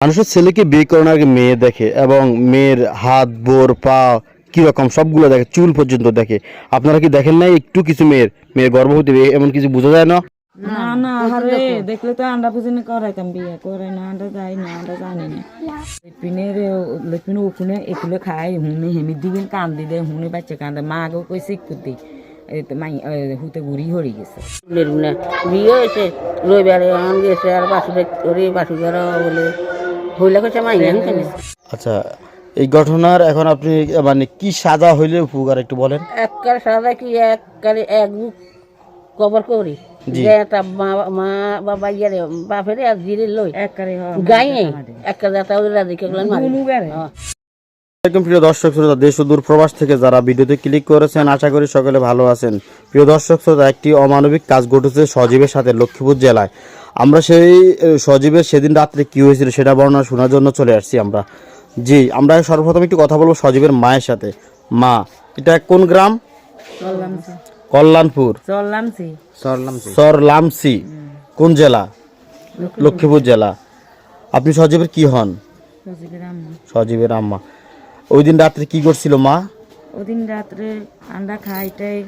মানুষের ছেলেকে বিয়ে করানোর আগে মেয়ে দেখে এবং মেয়ের হাত বোর পা কীরকম সবগুলো দেখে চুল পর্যন্ত দেখে। আপনারা কি দেখেন না একটু কিছু মেয়ের? মেয়ের গর্ভবতী মেয়ে এমন কিছু বোঝা যায় না? না না আরে দেখলে তো আন্ডা পুজিনে করাইতাম বিয়ে করে না? আন্ডা যাই না আন্ডা জানি না। লেপিনের লেপিনে ওখানে এগুলো খাই হুনে হেমি দিবেন কান্দি দে হুনে বাচ্চা কান্দে। মা মাই হুতে হরি গেছে। বিয়ে হয়েছে রবিবারে গেছে আর বাসুদের ওরে বাসুদের বলে হইলে কইছে মাই কেন? আচ্ছা এই ঘটনার এখন আপনি মানে কি সাজা হইলে উপকার একটু বলেন? এককার সাদা কি এককারে এক বুক কবর করি। যে তা মা মা বাবা ইয়ারে বাপেরে আর জিরে লই। একবারে গাইয়ে একটা যাতা ওদের রাধিকে গেলেন হ্যাঁ। একদম প্রিয় দর্শক শ্রোতা দেশ ও দূর প্রবাস থেকে যারা ভিডিওতে ক্লিক করেছেন আশা করি সকলে ভালো আছেন। প্রিয় দর্শক শ্রোতা একটি অমানবিক কাজ ঘটেছে সজীবের সাথে লক্ষ্মীপুর জেলায়। আমরা সেই সজীবের সেদিন রাত্রে কি হয়েছিল সেটা বর্ণনা শোনার জন্য চলে আসছি আমরা। জি আমরা সর্বপ্রথম একটু কথা বলব সজীবের মায়ের সাথে। মা এটা কোন গ্রাম? কল্যাণপুর। সরলামসি কোন জেলা? লক্ষ্মীপুর। জেলা। আপনি সজীবের কি হন? সজীবের আম্মা। ওই দিন রাত্রে কি করছিল মা? ওদিন রাত্রে আন্ডা খাইটাই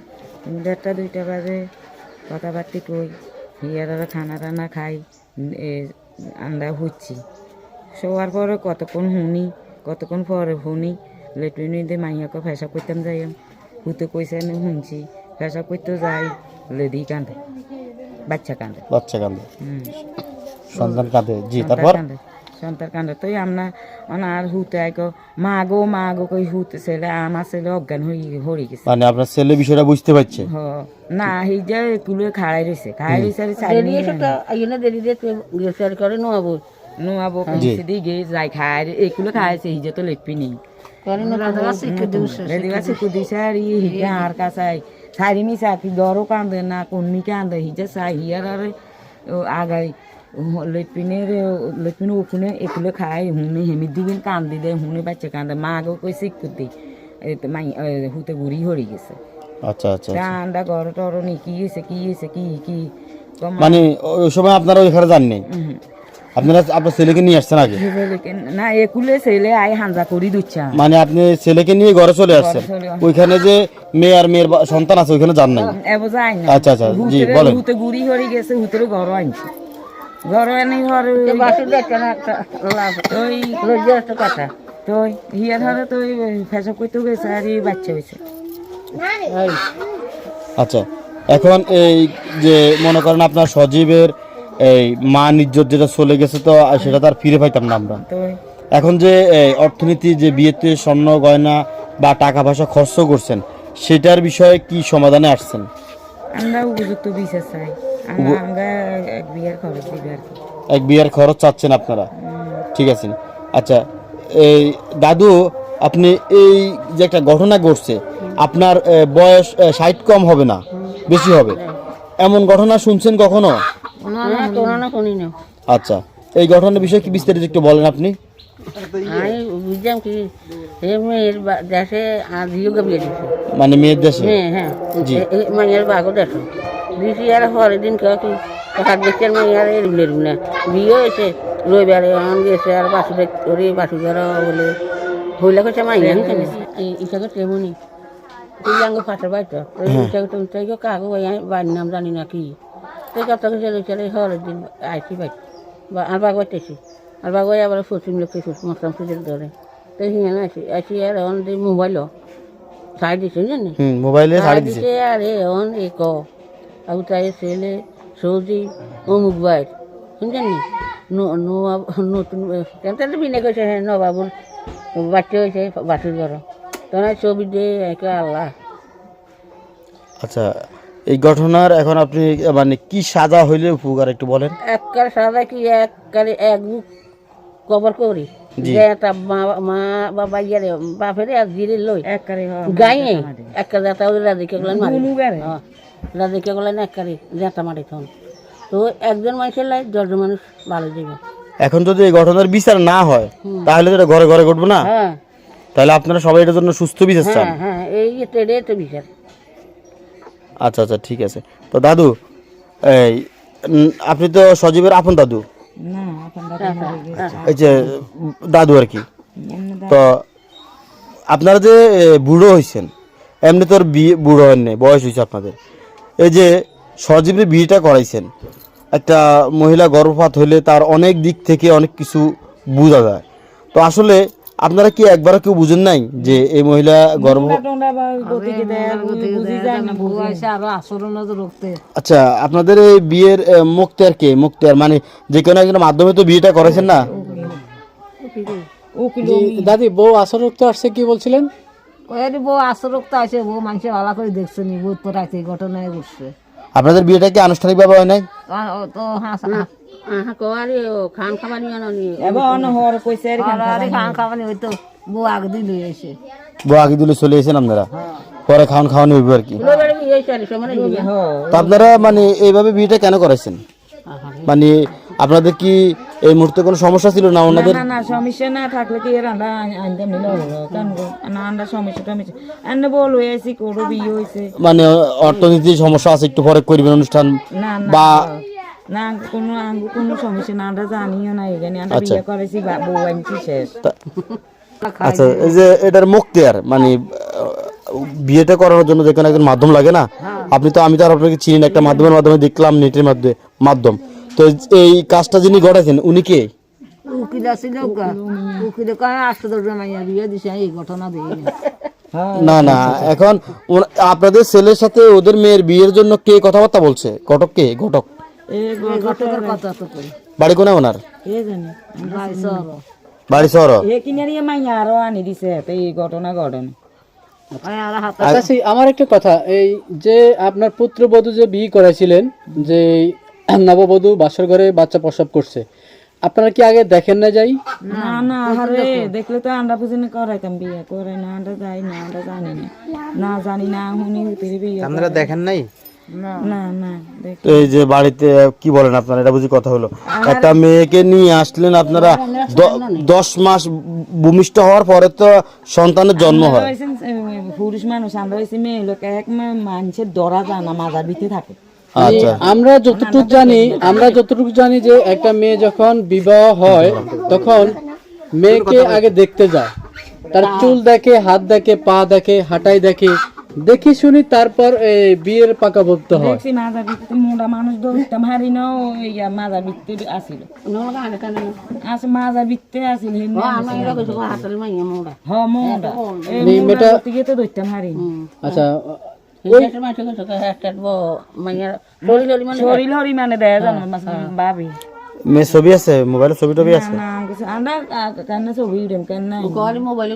দেড়টা দুইটা বাজে কথাবার্তি কই হিয়ারা খানা টানা খাই আন্ডা হচ্ছি। শোয়ার পরে কতক্ষণ শুনি কতক্ষণ পরে শুনি লেটুনিতে মাইয়াকে ফেসা করতাম যাই হুতে কইসে শুনছি ফেসা করতে যাই লেদি কান্দে বাচ্চা কাঁদে। বাচ্চা কান্দে হুম। সন্তান কাঁদে। জি তারপর? কান্দে সন্তান কান্দে তো আমরা অনার হুতে আইকো মা গো মা গো কই হুতে ছেলে আমার ছেলে অজ্ঞান হয়ে হয়ে গেছে। মানে আপনার ছেলে বিষয়টা বুঝতে পারছে? হ না এই যে কুলে খাড়াই রয়েছে খাড়াই রয়েছে আর এসে তো আইনে। দেরি দিয়ে গেছে আর করে নোয়াবো নোয়াবো কইছে দিকে যাই খায় এই কুলে খাইছে এই যে তো লেপি নেই। করে না তো শিখে দিউছে রেদিবাসে কুদিছে আর ই হিকে আর কাছাই সাইরি মি সাকি দরো কান্দে না কোনমি কান্দে হিজে সাই হিয়ার আর আগাই। লেপিনের লেপিনে ওখানে একুলে খাই হুনে হেমি দিবেন কান্দি দে হুনে বাচ্চা কান্দে মা আগেও কই মাই হুতে হরি গেছে আচ্ছা আচ্ছা। রান্না ঘর টর নি কি হয়েছে কি হয়েছে কি কি মানে ওই সময় আপনারা ওইখানে যাননি আপনারা আপনার ছেলেকে নিয়ে আসছেন আগে না একুলে ছেলে আই হাঞ্জা করি দিচ্ছা মানে আপনি ছেলেকে নিয়ে ঘরে চলে আসছেন ওইখানে যে মেয়ে আর মেয়ের সন্তান আছে ওইখানে যান নাই আচ্ছা, আচ্ছা, জি, বলেন। হুতে গুড়ি হরি গেছে হুতেরে ঘর আনছে ঘর আনি ঘর বাসু দেখছে না লাভ। ওই রোজগার একটা কথা। তো হিয়া ধরে তো ফেসব করতে গেছে আর এই বাচ্চা হয়েছে। আচ্ছা এখন এই যে মনে করেন আপনার সজীবের এই মা ইজ্জত যেটা চলে গেছে তো আর সেটা তার ফিরে পাইতাম না আমরা। এখন যে অর্থনীতি যে বিয়েতে স্বর্ণ গয়না বা টাকা পয়সা খরচ করছেন সেটার বিষয়ে কি সমাধানে আসছেন? আমরা উপযুক্ত বিশেষ চাই। আমরা এক বিয়ের খরচ দিবে আর কি। এক বিয়ের খরচ চাচ্ছেন আপনারা? ঠিক আছে। আচ্ছা এই দাদু আপনি এই যে একটা ঘটনা ঘটছে আপনার বয়স ষাট কম হবে না বেশি হবে। এমন ঘটনা শুনছেন কখনো? না কোনো না কোনি না আচ্ছা এই ঘটনার বিষয়ে কি বিস্তারিত একটু বলেন আপনি? বুঝলাম কি এ মেয়ের দেশে আর দিও বিয়ে দিছে। মানে মেয়ের দেশে? হ্যাঁ হ্যাঁ। জি। এ- এ মাইয়ার বাগও দেখো। দিছি আর পরের দিন কেউ কি হাত দেখছে আর মাইয়ার এরুম এরুম না বিয়ে হয়েছে রবিবারে আন গেছে আর বাসুদের ওরে বাসুদের বলে। হইলে কইছে মাইয়া কেন? ইটাকে তেমনি তুই আঙ্গ ফাটার বাইতো ইটাকে তুমি তাই কাগো বাড়ির নাম জানি না কি। তুই কত কিছু চলে হরের দিন আইসি বাই বা আর বাগ বাইতেছি আর বাগ আবার পশ্চিম লোককে মশলাম সুযোগ ধরে তো হিঙে আসি আসি আর অন মোবাইলও ছাড় দিছে জানি মোবাইলে ছাড়ি দিছে আরে অন এ ক? আর তাই ছেলে সৌদি অমুক বাইর শুনছেন নি? নতুন কেন বিনে কইছে হ্যাঁ নবাবুর বাচ্চা হয়েছে বাসুর ঘর তখন ছবি দে একে আল্লাহ। আচ্ছা এই ঘটনার এখন আপনি মানে কি সাজা হইলে উপকার একটু বলেন? এককার সাদা কি এককারে এক বুক কবর করি। জি। যে মা মা বাবা ইয়ারে বাপেরে আর জিরে লই। একবারে একটা যাতা ওদের রাধিকে গেলেন মারি। গুনু বেড়ে হ্যাঁ, রাধিকে গেলেন এককারে জেতা মারি তখন। তো একজন মানুষের লাই দশজন মানুষ ভালো যাবে এখন যদি এই ঘটনার বিচার না হয় তাহলে তো এটা ঘরে ঘরে ঘটবে না? হ্যাঁ। তাহলে আপনারা সবাই এটার জন্য সুস্থ বিচার চান? হ্যাঁ হ্যাঁ এই ট্রেডে তো বিচার। আচ্ছা আচ্ছা ঠিক আছে। তো দাদু এই আপনি তো সজীবের আপন দাদু। দাদা মরে গেছে। এই যে দাদু আর কি? তো আপনারা যে বুড়ো হয়েছেন এমনি তোর বিয়ে বুড়ো হন নাই বয়স হয়েছে আপনাদের। এই যে সজীবের বিয়েটা করাইছেন একটা মহিলা গর্ভপাত হলে তার অনেক দিক থেকে অনেক কিছু বোঝা যায়। তো আসলে আপনারা কি একবারও কেউ বুঝেন নাই যে এই মহিলা গর্ভ টোনা টোনা বা গতিকে দেয় বুঝি যায় না বুঝি বয়সে আরও আসরণ রক্তে। আচ্ছা আপনাদের এই বিয়ের মুক্তিয়ার কে? মুক্তিয়ার মানে যে কোনো একজনের মাধ্যমে তো বিয়েটা করেছেন না? দাদি বউ আসরক্ত আসছে কি বলছিলেন? বউ আসরক্ত আছে বউ মানুষে ভালো করে দেখছে নি ঘটনায় ঘটছে। আপনাদের বিয়েটা কি আনুষ্ঠানিকভাবে হয় নাই? তো কোয়ারি খান খাবানি এবার কইছে আর কি আরে খান খাবানি ওই বউ আগে দিয়ে এসে বউ আগে দিলে চলে এসেছেন আপনারা? পরে খাওয়ান খাওয়ানো হইব আর কি। আপনারা মানে এইভাবে বিয়েটা কেন করেছেন মানে আপনাদের কি এই মুহূর্তে কোনো সমস্যা ছিল না ওনাদের? না না সমস্যা না থাকলে কি এর আনতে নিল না আমরা সমস্যা টমস্যা এনে বল হয়েছি করো বিয়ে হয়েছে মানে অর্থনীতির সমস্যা আছে একটু পরে করবেন অনুষ্ঠান না না বা না কোনো আঙ্গু কোনো সমস্যা না আমরা জানিও না এখানে আমরা বিয়ে করেছি বউ আনছি শেষ। আচ্ছা এই যে এটার মুক্তিয়ার মানে বিয়েটা করানোর জন্য যে কোনো একজন মাধ্যম লাগে না? আপনি তো আমি তো আর আপনাকে চিনি না একটা মাধ্যমের মাধ্যমে দেখলাম নেটের মাধ্যমে মাধ্যম। তো এই কাজটা যিনি গড়াইছেন উনি কে? উকিল আছিল উকিল কয় আসতে দশ মাইয়া বিয়ে দিছে এই ঘটনা দেই না। না এখন আপনাদের ছেলের সাথে ওদের মেয়ের বিয়ের জন্য কে কথাবার্তা বলছে? ঘটক কে? ঘটক। কই? বাড়ি কোনে ওনার? বাড়ি শহর। এ কিনারি মাইয়া আরও আনি দিছে এই ঘটনা ঘটনা হাত আচ্ছা। সেই আমার একটা কথা এই যে আপনার পুত্রবধূ যে বিয়ে করেছিলেন যে নববধূ বাসর ঘরে বাচ্চা প্রসব করছে আপনারা কি আগে দেখেন না যাই? না না আরে দেখলে তো আমরা বুঝিনি করাইতাম বিয়ে করে না আমরা যাই না আমরা জানি না। না জানি না হুনি বিয়ে আপনারা দেখেন নাই? না। না দেখ। তো এই যে বাড়িতে কি বলেন আপনারা? এটা বুঝি কথা হলো। একটা মেয়েকে নিয়ে আসলেন আপনারা দশ মাস ভূমিষ্ঠ হওয়ার পরে তো সন্তানের জন্ম হয়। পুরুষ মানুষ আমরা হয়েছি মেয়ে লোক। এক মানুষের দরা যায় না মাজার ভিতরে থাকে। আচ্ছা। আমরা যতটুকু জানি আমরা যতটুকু জানি যে একটা মেয়ে যখন বিবাহ হয় তখন মেয়েকে আগে দেখতে যায়। তার চুল দেখে হাত দেখে পা দেখে হাঁটাই দেখে দেখি শুনি তারপর এই বিয়ের পাকাভুক্ত হয়। দেখছি মাজার ভিতরে মোটা মানুষ ধরতাম হারি না ওই মাজার ভিতরে আসিল। আছে মাজার ভিতরে আসিল মোড়া হ মোটা এই মোটা থেকে তো ধরতাম হারি আচ্ছা মানে ছবি আছে মোবাইলে ছবি টবি আছে? না কিছু আমরা কান্না ছবি কেন মোবাইলে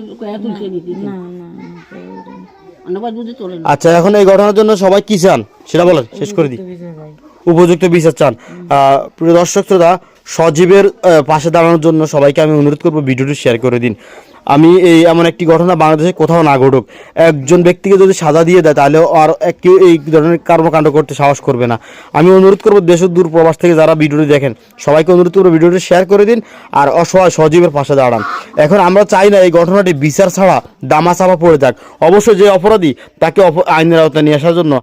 আচ্ছা এখন এই ঘটনার জন্য সবাই কি চান? সেটা বলেন শেষ করে দিই। উপযুক্ত বিচার চান। আহ, প্রিয় দর্শক শ্রোতা সজীবের আহ, পাশে দাঁড়ানোর জন্য সবাইকে আমি অনুরোধ করব ভিডিওটি শেয়ার করে দিন। আমি এই এমন একটি ঘটনা বাংলাদেশে কোথাও না ঘটুক। একজন ব্যক্তিকে যদি সাজা দিয়ে দেয়, তাহলে আর কেউ এই ধরনের কর্মকাণ্ড করতে সাহস করবে না। আমি অনুরোধ করব দেশ ও দূর প্রবাস থেকে যারা ভিডিওটি দেখেন, সবাইকে অনুরোধ করব ভিডিওটি শেয়ার করে দিন আর অসহায় সজীবের পাশে দাঁড়ান। এখন আমরা চাই না এই ঘটনাটি বিচার ছাড়া দামা চাপা পড়ে যাক। অবশ্যই যে অপরাধী, তাকে আইনের আওতায় নিয়ে আসার জন্য